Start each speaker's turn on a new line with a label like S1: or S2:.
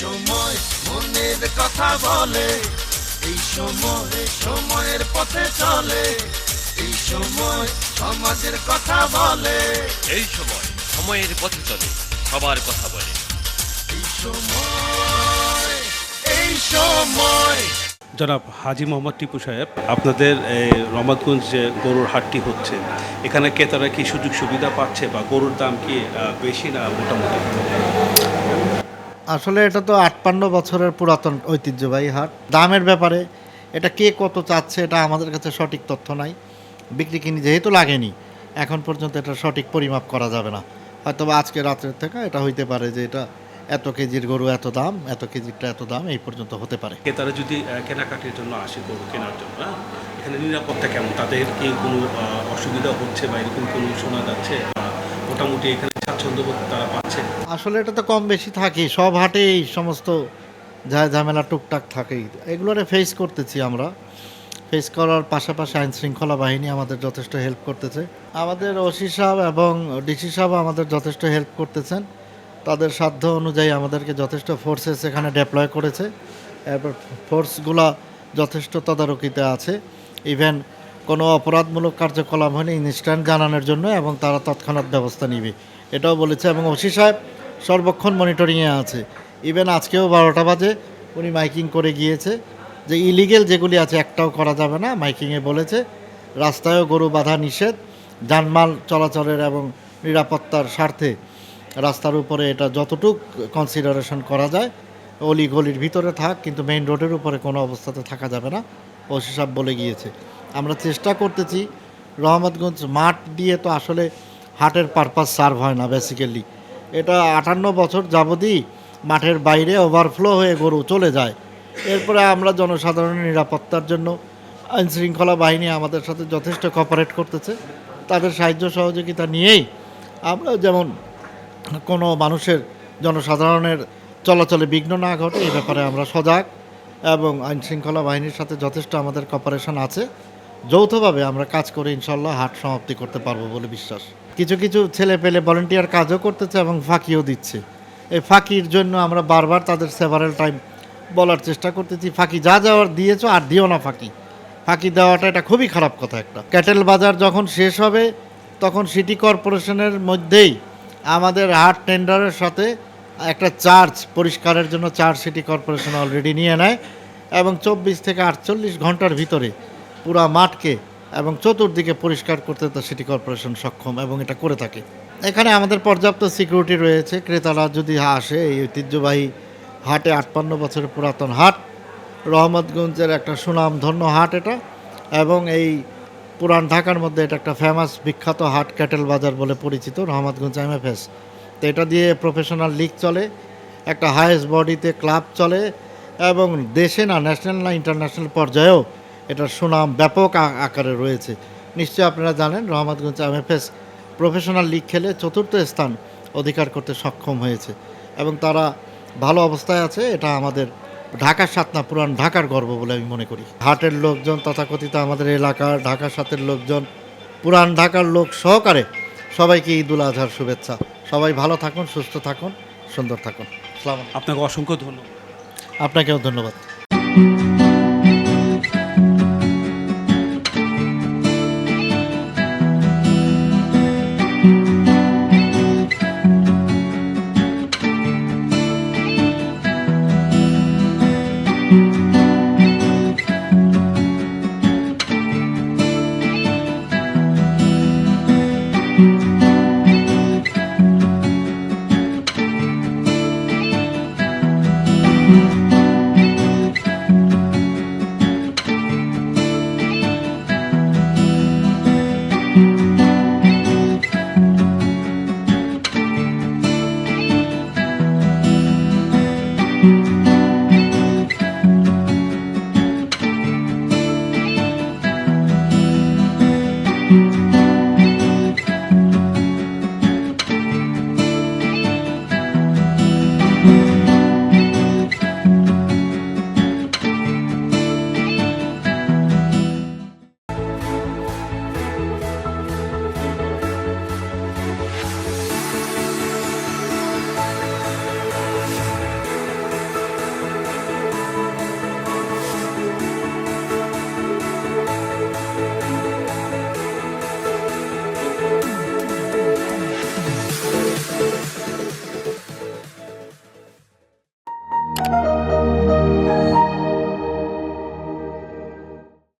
S1: সময় মনের কথা বলে এই সময় সময়ের পথে চলে এই সময় সমাজের কথা বলে।
S2: এই সময় সময়ের পথে চলে সবার কথা বলে।
S1: এই সময় এই সময়।
S3: জনাব হাজি মোহাম্মদ টিপু সাহেব আপনাদের এই রমাদগঞ্জ যে গরুর হাটটি হচ্ছে এখানে ক্রেতারা কি সুযোগ সুবিধা পাচ্ছে বা গরুর দাম কি বেশি না মোটামুটি?
S4: আসলে এটা তো আটপান্ন বছরের পুরাতন ঐতিহ্যবাহী হাট। দামের ব্যাপারে এটা কে কত চাচ্ছে এটা আমাদের কাছে সঠিক তথ্য নাই। বিক্রি কিনি যেহেতু লাগেনি, এখন পর্যন্ত এটা সঠিক পরিমাপ করা যাবে না। হয়তো বা আজকে রাত্রের থেকে এটা হইতে পারে যে এটা এত কেজির গরু এত দাম, এত কেজিরটা এত দাম, এই পর্যন্ত হতে পারে।
S3: ক্রেতারা যদি কেনাকাটির জন্য আসে গরু কেনার জন্য হ্যাঁ? এখানে নিরাপত্তা কেমন? তাদের কি কোনো অসুবিধা হচ্ছে বা এরকম কোনো শোনা যাচ্ছে? মোটামুটি এখানে তারা
S4: আসলে এটা তো কম বেশি থাকেই সব হাটে এই সমস্ত যা ঝামেলা টুকটাক থাকেই। এগুলোরে ফেস করতেছি আমরা। ফেস করার পাশাপাশি আইন শৃঙ্খলা বাহিনী আমাদের যথেষ্ট হেল্প করতেছে। আমাদের ওসি সাহেব এবং ডিসি সাহেব আমাদের যথেষ্ট হেল্প করতেছেন। তাদের সাধ্য অনুযায়ী আমাদেরকে যথেষ্ট ফোর্সেস এখানে ডেপ্লয় করেছে। এরপর ফোর্সগুলা যথেষ্ট তদারকিতে আছে। ইভেন কোনো অপরাধমূলক কার্যকলাপ হলে ইনস্ট্যান্ট জানানোর জন্য এবং তারা তৎক্ষণাৎ ব্যবস্থা নিবে। এটাও বলেছে এবং ওসি সাহেব সর্বক্ষণ মনিটরিংয়ে আছে। ইভেন আজকেও বারোটা বাজে, উনি মাইকিং করে গিয়েছে যে ইলিগেল যেগুলি আছে একটাও করা যাবে না মাইকিংয়ে বলেছে। রাস্তায়ও গরু বাধা নিষেধ, যানমাল চলাচলের এবং নিরাপত্তার স্বার্থে রাস্তার উপরে এটা যতটুক কনসিডারেশন করা যায়, অলি গলির ভিতরে থাক, কিন্তু মেইন রোডের উপরে কোনো অবস্থাতে থাকা যাবে না, ওসি সাহেব বলে গিয়েছে। আমরা চেষ্টা করতেছি, রহমতগঞ্জ মাঠ দিয়ে তো আসলে হাটের পারপাস সার্ভ হয় না বেসিক্যালি এটা আটান্ন বছর যাবতই মাঠের বাইরে ওভারফ্লো হয়ে গরু চলে যায়। এরপরে আমরা জনসাধারণের নিরাপত্তার জন্য আইন শৃঙ্খলা বাহিনী আমাদের সাথে যথেষ্ট কপারেট করতেছে। তাদের সাহায্য সহযোগিতা নিয়েই আমরা যেমন কোনো মানুষের জনসাধারণের চলাচলে বিঘ্ন না ঘটে, এই ব্যাপারে আমরা সজাগ এবং আইন শৃঙ্খলা বাহিনীর সাথে যথেষ্ট আমাদের কপারেশন আছে। যৌথভাবে আমরা কাজ করে ইনশাল্লাহ হাট সমাপ্তি করতে পারব বলে বিশ্বাস। কিছু কিছু ছেলে পেলে ভলেন্টিয়ার কাজও করতেছে এবং ফাঁকিও দিচ্ছে। এই ফাঁকির জন্য আমরা বারবার তাদের সেভারেল টাইম বলার চেষ্টা করতেছি, ফাঁকি যা যাওয়ার দিয়েছ আর দিও না ফাঁকি। ফাঁকি দেওয়াটা এটা খুবই খারাপ কথা একটা। ক্যাটেল বাজার যখন শেষ হবে, তখন সিটি কর্পোরেশনের মধ্যেই আমাদের হাট টেন্ডারের সাথে একটা চার্জ পরিষ্কারের জন্য চার্জ সিটি কর্পোরেশন অলরেডি নিয়ে নেয় এবং চব্বিশ থেকে আটচল্লিশ ঘণ্টার ভিতরে পুরা মাঠকে এবং চতুর্দিকে পরিষ্কার করতে তো সিটি কর্পোরেশন সক্ষম এবং এটা করে থাকে। এখানে আমাদের পর্যাপ্ত সিকিউরিটি রয়েছে। ক্রেতারা যদি আসে, এই ঐতিহ্যবাহী হাটে আটপান্ন বছরের পুরাতন হাট, রহমতগঞ্জের একটা সুনাম ধন্য হাট এটা এবং এই পুরান ঢাকার মধ্যে এটা একটা ফেমাস বিখ্যাত হাট ক্যাটেল বাজার বলে পরিচিত, রহমতগঞ্জ এমএফএস তো এটা দিয়ে প্রফেশনাল লিগ চলে, একটা হায়েস্ট বডিতে ক্লাব চলে এবং দেশে না ন্যাশনাল না ইন্টারন্যাশনাল পর্যায়েও এটার সুনাম ব্যাপক আকারে রয়েছে। নিশ্চয়ই আপনারা জানেন রহমতগঞ্জ এমএফএস প্রফেশনাল লিগ খেলে চতুর্থ স্থান অধিকার করতে সক্ষম হয়েছে এবং তারা ভালো অবস্থায় আছে। এটা আমাদের ঢাকার সাত না পুরান ঢাকার গর্ব বলে আমি মনে করি। হাটের লোকজন তথাকথিত আমাদের এলাকার ঢাকার সাথের লোকজন পুরান ঢাকার লোক সহকারে সবাইকে ঈদ উল আজহার শুভেচ্ছা। সবাই ভালো থাকুন সুস্থ থাকুন সুন্দর থাকুন।
S3: আপনাকে অসংখ্য ধন্যবাদ।
S4: আপনাকেও
S3: ধন্যবাদ।